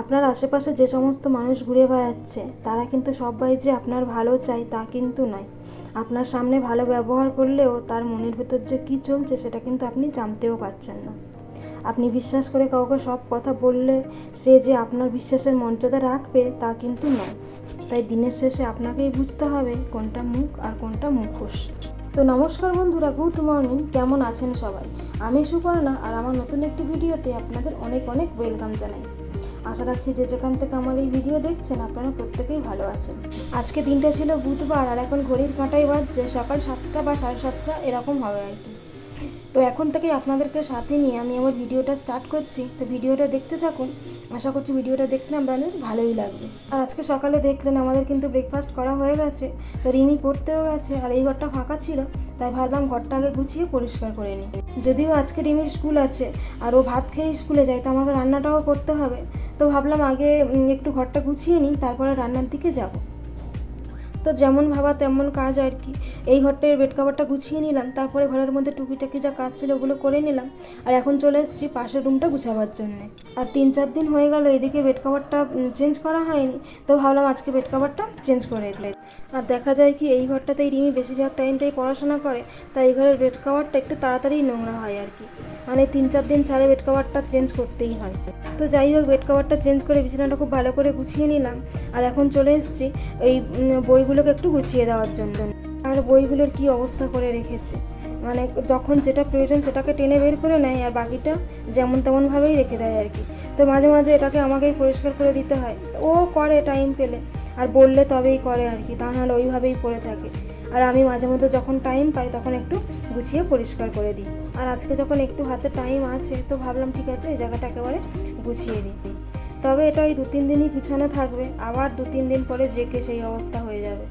আপনার আশেপাশে যে সমস্ত মানুষ ঘুরে বেড়াচ্ছে, তারা কিন্তু সবাই যে আপনার ভালো চায় তা কিন্তু নয়। আপনার সামনে ভালো ব্যবহার করলেও তার মনের ভেতর যে কী চলছে সেটা কিন্তু আপনি জানতেও পারছেন না। আপনি বিশ্বাস করে কাউকে সব কথা বললে সে যে আপনার বিশ্বাসের মর্যাদা রাখবে তা কিন্তু নয়। তাই দিনের শেষে আপনাকেই বুঝতে হবে কোনটা মুখ আর কোনটা মুখোশ। তো নমস্কার বন্ধুরা, গুড মর্নিং। কেমন আছেন সবাই? আমি সুপর্ণা আর আমার নতুন একটি ভিডিওতে আপনাদের অনেক অনেক ওয়েলকাম জানাই। আশা রাখছি যে যেখান থেকে আমার এই ভিডিও দেখছেন, আপনারা প্রত্যেকেই ভালো আছেন। আজকে দিনটা ছিল বুধবার, আর এখন ঘড়ির কাঁটাই বাজছে সকাল সাতটা বা সাড়ে সাতটা, এরকম হবে আর কি। তো এখন থেকে আপনাদেরকে সাথে নিয়ে আমি আমার ভিডিওটা স্টার্ট করছি। তো ভিডিওটা দেখতে থাকুন। আশা করছি ভিডিওটা দেখতে আপনাদের ভালোই লাগবে। আর আজকে সকালে দেখলেন, আমাদের কিন্তু ব্রেকফাস্ট করা হয়ে গেছে। তো রিমি পড়তেও গেছে, আর এই ঘরটা ফাঁকা ছিল, তাই ভাবলাম ঘরটা আগে গুছিয়ে পরিষ্কার করে নিই। যদিও আজকে ডিমির স্কুল আছে, আর ও ভাত খেয়ে স্কুলে যায়, তো আমাকে রান্নাটাও করতে হবে। তো ভাবলাম আগে একটু ঘরটা গুছিয়ে নিই, তারপরে রান্নার দিকে যাব। তো যেমন ভাবা তেমন কাজ আর কি। এই ঘরটার বেড কাভারটা গুছিয়ে নিলাম তারপরে ঘরের মধ্যে টুকিটাকি যা কাজ ছিল ওগুলো করে নিলাম আর এখন চলে এসেছি পাশের রুমটা গুছাবার জন্য। আর তিন চার দিন হয়ে গেল এদিকে বেড কাভারটা চেঞ্জ করা হয়নি তো ভাবলাম আজকে বেড কাভারটা চেঞ্জ করে দিলে। আর দেখা যায় কি এই ঘরটাতেই রিমি বেশিরভাগ টাইমটাই পড়াশোনা করে তাই এই ঘরের বেড কাভারটা একটু তাড়াতাড়ি নোংরা হয় আর কি। মানে তিন চার দিন ছাড়ে বেড কাভারটা চেঞ্জ করতেই হয়। তো যাই হোক বেড কাভারটা চেঞ্জ করে বিছানাটা খুব ভালো করে গুছিয়ে নিলাম আর এখন চলে এসেছি এই উম, বইগুলোকে একটু গুছিয়ে দেওয়ার জন্য। আর বইগুলোর কি অবস্থা করে রেখেছে? মানে যখন যেটা প্রয়োজন সেটাকে টেনে বের করে নেয় আর বাকিটা যেমন তেমনভাবেই রেখে দেয় আর কি। তো মাঝে মাঝে এটাকে আমাকেই পরিষ্কার করে দিতে হয়। ও করে টাইম পেলে, আর বললে তবেই করে আর কি, তা নাহলে ওইভাবেই পড়ে থাকে। আর আমি মাঝে মধ্যে যখন টাইম পাই তখন একটু গুছিয়ে পরিষ্কার করে দিই। আর আজকে যখন একটু হাতে টাইম আছে, তো ভাবলাম ঠিক আছে, এই জায়গাটা একেবারে গুছিয়ে দিই। তবে এটা ওই দু তিন দিনই পিছনে থাকবে। আবার দু তিন দিন পরে জেকে সেই অবস্থা হয়ে যাবে।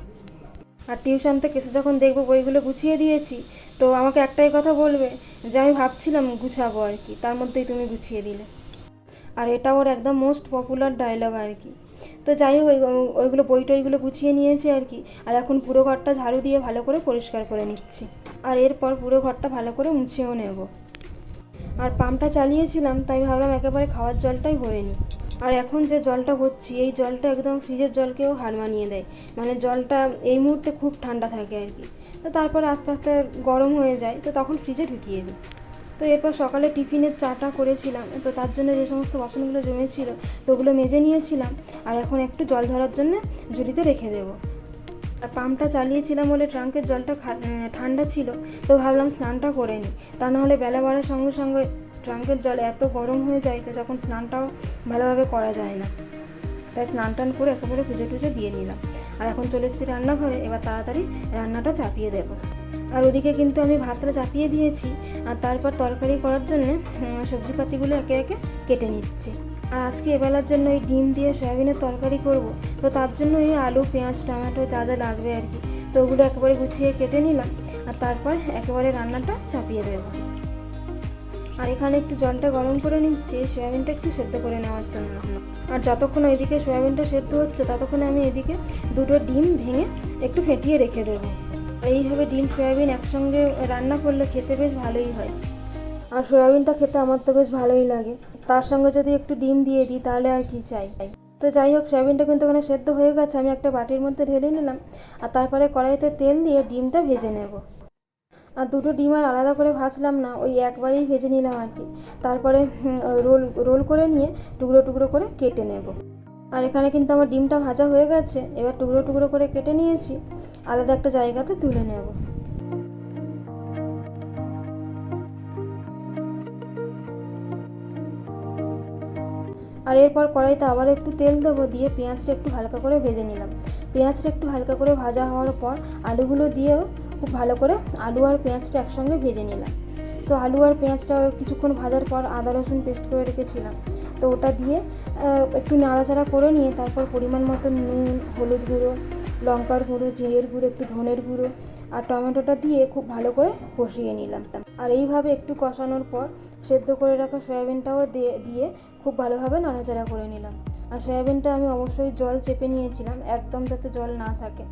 আর টিউশন থেকে এসে যখন দেখব বইগুলো গুছিয়ে দিয়েছি, তো আমাকে একটাই কথা বলবে, যে আমি ভাবছিলাম গুছাবো আর কি, তার মধ্যেই তুমি গুছিয়ে দিলে। আর এটা ওর একদম মোস্ট পপুলার ডায়লগ আর কি। তো যাই হোক, ওই- ওইগুলো বই টইগুলো গুছিয়ে নিয়েছি আর কি, আর এখন পুরো ঘরটা ঝাড়ু দিয়ে ভালো করে পরিষ্কার করে নিচ্ছি। আর এরপর পুরো ঘরটা ভালো করে মুছেও নেব। আর পাম্পটা চালিয়েছিলাম, তাই ভাবলাম একেবারে খাওয়ার জলটাই ভরে নিই। আর এখন যে জলটা ভরছি এই জলটা একদম ফ্রিজের জলকেও হার মানিয়ে দেয়। মানে জলটা এই মুহূর্তে খুব ঠান্ডা থাকে আর কি। তো তারপর আস্তে আস্তে গরম হয়ে যায়, তো তখন ফ্রিজে ঢুকিয়ে দিই। তো এরপর সকালে টিফিনের চাটা করেছিলাম, তো তার জন্য যে সমস্ত বাসনগুলো জমেছিল, তো ওগুলো মেজে নিয়েছিলাম। আর এখন একটু জল ধরার জন্য ঝুড়িতে রেখে দেবো। আর পাম্পটা চালিয়েছিলাম বলে ট্রাঙ্কের জলটা ঠান্ডা ছিল, তো ভাবলাম স্নানটা করে নিই। তা নাহলে বেলা বাড়ার সঙ্গে সঙ্গে ট্রাঙ্কের জল এত গরম হয়ে যায় তো যখন স্নানটাও ভালোভাবে করা যায় না। তাই স্নান টান করে একেবারে পুজো টুজো দিয়ে নিলাম। আর এখন চলে এসেছি রান্নাঘরে, এবার তাড়াতাড়ি রান্নাটা চাপিয়ে দেবো। আর ওদিকে কিন্তু আমি ভাতটা চাপিয়ে দিয়েছি, আর তারপর তরকারি করার জন্য সবজিপাতিগুলো একে একে কেটে নিচ্ছি। আর আজকে এবেলার জন্য এই ডিম দিয়ে সয়াবিনের তরকারি করব, তো তার জন্য এই আলু, পেঁয়াজ, টমেটো যা যা লাগবে আর কি, তো ওগুলো একেবারে গুছিয়ে কেটে নিলাম। আর তারপর একেবারে রান্নাটা চাপিয়ে দেবো। আর এখানে একটু জলটা গরম করে নিচ্ছি, সয়াবিনটা একটু সেদ্ধ করে নেওয়ার জন্য। আর যতক্ষণ ওইদিকে সয়াবিনটা সেদ্ধ হচ্ছে, ততক্ষণে আমি এদিকে দুটো ডিম ভেঙে একটু ফেটিয়ে রেখে দেবো। এইভাবে ডিম, সয়াবিন একসঙ্গে রান্না করলে খেতে বেশ ভালোই হয়। আর সয়াবিনটা খেতে আমার তো বেশ ভালোই লাগে। তার সঙ্গে যদি একটু ডিম দিয়ে দিই, তাহলে আর কি চাই? তো যাই হোক, সয়াবিনটা কিন্তু ওখানে সেদ্ধ হয়ে গেছে, আমি একটা বাটির মধ্যে ঢেলে নিলাম। আর তারপরে কড়াইতে তেল দিয়ে ডিমটা ভেজে নেব। আর দুটো ডিম আর আলাদা করে ভাজলাম না, ওই একবারেই ভেজে নিলাম আর কি। তারপরে রোল রোল করে নিয়ে টুকরো টুকরো করে কেটে নেব। আর এখানে কিন্তু আমার ডিমটা ভাজা হয়ে গেছে, এবার টুকরো টুকরো করে কেটে নিয়েছি, আলাদা একটা জায়গাতে তুলে নেব। আর এরপর কড়াইতে আবার একটু তেল দেবো, দিয়ে পেঁয়াজটা একটু হালকা করে ভেজে নিলাম। পেঁয়াজটা একটু হালকা করে ভাজা হওয়ার পর আলুগুলো দিয়েও খুব ভালো করে আলু আর পেঁয়াজটা একসঙ্গে ভেজে নিলাম। তো আলু আর পেঁয়াজটা কিছুক্ষণ ভাজার পর আদা রসুন পেস্ট করে রেখেছিলাম। তো ওটা দিয়ে একটু নাড়াচাড়া করে নিয়ে তারপর পরিমাণ মতো নুন, হলুদ গুঁড়ো, লঙ্কার গুঁড়ো, জিরের গুঁড়ো, একটু ধনের গুঁড়ো আর টমেটোটা দিয়ে খুব ভালো করে কষিয়ে নিলাম। আর এইভাবে একটু কষানোর পর সেদ্ধ করে রাখা সয়াবিনটাও দিয়ে দিয়ে খুব ভালোভাবে নাড়াচাড়া করে নিলাম। আর সয়াবিনটা আমি অবশ্যই জল চেপে নিয়েছিলাম, একদম যাতে জল না থাকে।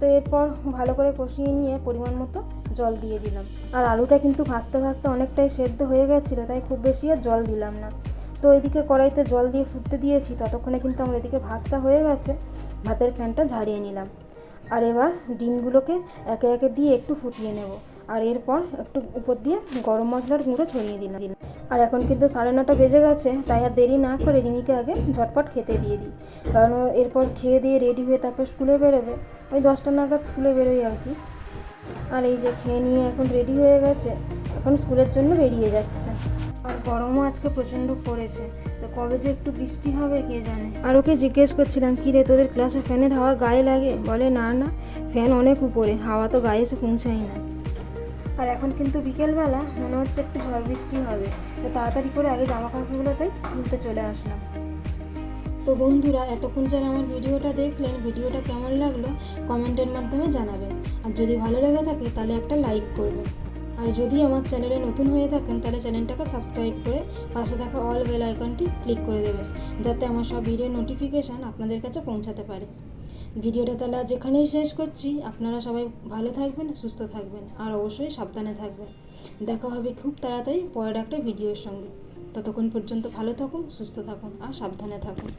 তো এরপর ভালো করে কষিয়ে নিয়ে পরিমাণ মতো জল দিয়ে দিলাম। আর আলুটা কিন্তু ভাজতে ভাজতে অনেকটাই সেদ্ধ হয়ে গেছিল, তাই খুব বেশি আর জল দিলাম না। তো এদিকে কড়াইতে জল দিয়ে ফুটতে দিয়েছি, ততক্ষণে কিন্তু আমার এদিকে ভাতটা হয়ে গেছে। ভাতের ফ্যানটা ঝাড়িয়ে নিলাম। আর এবার ডিমগুলোকে একে একে দিয়ে একটু ফুটিয়ে নেব। আর এরপর একটু উপর দিয়ে গরম মশলার গুঁড়ো ছড়িয়ে দিলাম। আর এখন কিন্তু সাড়ে নটা বেজে গেছে, তাই আর দেরি না করে রিমিকে আগে ঝটপট খেতে দিয়ে দিই। কারণ এরপর খেয়ে দিয়ে রেডি হয়ে তারপর স্কুলে বেরোবে। ওই দশটা নাগাদ স্কুলে বেরোই আর কি। আর এই যে খেয়ে নিয়ে এখন রেডি হয়ে গেছে, এখন স্কুলের জন্য বেরিয়ে যাচ্ছে। আর গরমও আজকে প্রচণ্ড পড়েছে, তো কবে যে একটু বৃষ্টি হবে কে জানে? আর ওকে জিজ্ঞেস করছিলাম, কি রে, তোদের ক্লাসে ফ্যানের হাওয়া গায়ে লাগে? বলে, না না, ফ্যান অনেক উপরে, হাওয়া তো গায়ে এসে পৌঁছায় না। আর এখন কিন্তু বিকেলবেলা মনে হচ্ছে একটু ঝড় বৃষ্টি হবে। তো তাড়াতাড়ি করে আগে জামা কাপড়গুলোতেই তুলতে চলে আসলাম। তো বন্ধুরা, এতক্ষণ যারা আমার ভিডিওটা দেখলেন, ভিডিওটা কেমন লাগল কমেন্টের মাধ্যমে জানাবেন। আর যদি ভালো লেগে থাকে, তাহলে একটা লাইক করবেন। আর যদি আমার চ্যানেলে নতুন হয়ে থাকেন, তাহলে চ্যানেলটাকে সাবস্ক্রাইব করে পাশে থাকা অল বেল আইকনটি ক্লিক করে দেবেন, যাতে আমার সব ভিডিও নোটিফিকেশান আপনাদের কাছে পৌঁছাতে পারে। ভিডিওটা তাহলে আজ এখানেই শেষ করছি। আপনারা সবাই ভালো থাকবেন, সুস্থ থাকবেন, আর অবশ্যই সাবধানে থাকবেন। দেখা হবে খুব তাড়াতাড়ি পরের একটা ভিডিওর সঙ্গে। ততক্ষণ পর্যন্ত ভালো থাকুন, সুস্থ থাকুন, আর সাবধানে থাকুন।